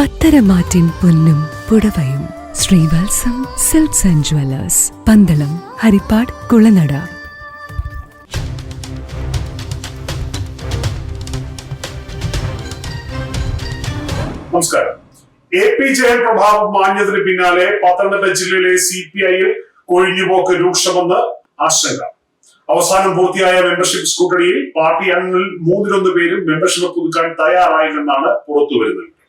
പത്തരമാറ്റിൻ പൊന്നും പുടവയും. Sreevalsam silks and jewellers. Pandalam Harippad Kulanada. നമസ്കാരം. A P Jayan പ്രഭാവം മാന്യതിന് പിന്നാലെ പത്തനംതിട്ട ജില്ലയിലെ സി പി ഐയിൽ കൊഴിഞ്ഞുപോക്ക് രൂക്ഷമെന്ന് ആശങ്ക. അവസാനം പൂർത്തിയായ മെമ്പർഷിപ്പ് സ്കൂട്ടറിയിൽ പാർട്ടി അംഗങ്ങളിൽ മൂന്നിലൊന്ന് പേരും മെമ്പർഷിപ്പ് പുതുക്കാൻ തയ്യാറായില്ലെന്നാണ് പുറത്തുവരുന്നത്.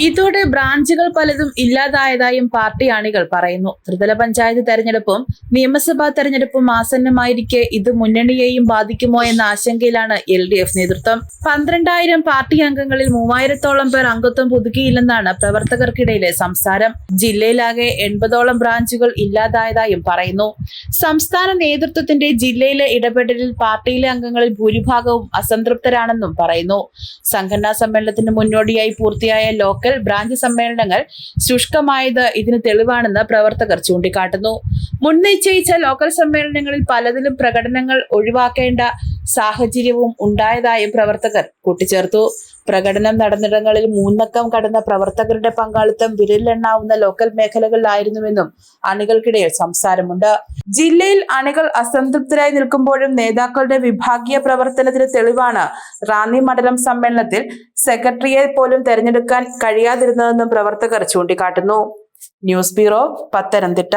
ഇതോടെ ബ്രാഞ്ചുകൾ പലതും ഇല്ലാതായതായും പാർട്ടി അണികൾ പറയുന്നു. ത്രിതല പഞ്ചായത്ത് തെരഞ്ഞെടുപ്പും നിയമസഭാ തെരഞ്ഞെടുപ്പും ആസന്നമായിരിക്കെ ഇത് മുന്നണിയെയും ബാധിക്കുമോ എന്ന ആശങ്കയിലാണ് എൽ ഡി എഫ് നേതൃത്വം. പന്ത്രണ്ടായിരം പാർട്ടി അംഗങ്ങളിൽ മൂവായിരത്തോളം പേർ അംഗത്വം പുതുക്കിയില്ലെന്നാണ് പ്രവർത്തകർക്കിടയിലെ സംസാരം. ജില്ലയിലാകെ എൺപതോളം ബ്രാഞ്ചുകൾ ഇല്ലാതായതായും പറയുന്നു. സംസ്ഥാന നേതൃത്വത്തിന്റെ ജില്ലയിലെ ഇടപെടലിൽ പാർട്ടിയിലെ അംഗങ്ങളിൽ ഭൂരിഭാഗവും അസംതൃപ്തരാണെന്നും പറയുന്നു. സംഘടനാ സമ്മേളനത്തിന് മുന്നോടിയായി പൂർത്തിയായ ലോക്കൽ ബ്രാഞ്ച് സമ്മേളനങ്ങൾ ശുഷ്കമായത് ഇതിന് തെളിവാണെന്ന് പ്രവർത്തകർ ചൂണ്ടിക്കാട്ടുന്നു. മുൻ നിശ്ചയിച്ച ലോക്കൽ സമ്മേളനങ്ങളിൽ പലതിലും പ്രകടനങ്ങൾ ഒഴിവാക്കേണ്ട സാഹചര്യവും ഉണ്ടായതായും പ്രവർത്തകർ കൂട്ടിച്ചേർത്തു. പ്രകടനം നടന്നിടങ്ങളിൽ മൂന്നക്കം കടന്ന പ്രവർത്തകരുടെ പങ്കാളിത്തം വിരലിലെണ്ണാവുന്ന ലോക്കൽ മേഖലകളിലായിരുന്നുവെന്നും അണികൾക്കിടയിൽ സംസാരമുണ്ട്. ജില്ലയിൽ അണികൾ അസംതൃപ്തരായി നിൽക്കുമ്പോഴും നേതാക്കളുടെ വിഭാഗീയ പ്രവർത്തനത്തിന് തെളിവാണ് റാന്നി മണ്ഡലം സമ്മേളനത്തിൽ സെക്രട്ടറിയെ പോലും തെരഞ്ഞെടുക്കാൻ കഴിയാതിരുന്നതെന്നും പ്രവർത്തകർ ചൂണ്ടിക്കാട്ടുന്നു. News bureau Pathanamthitta.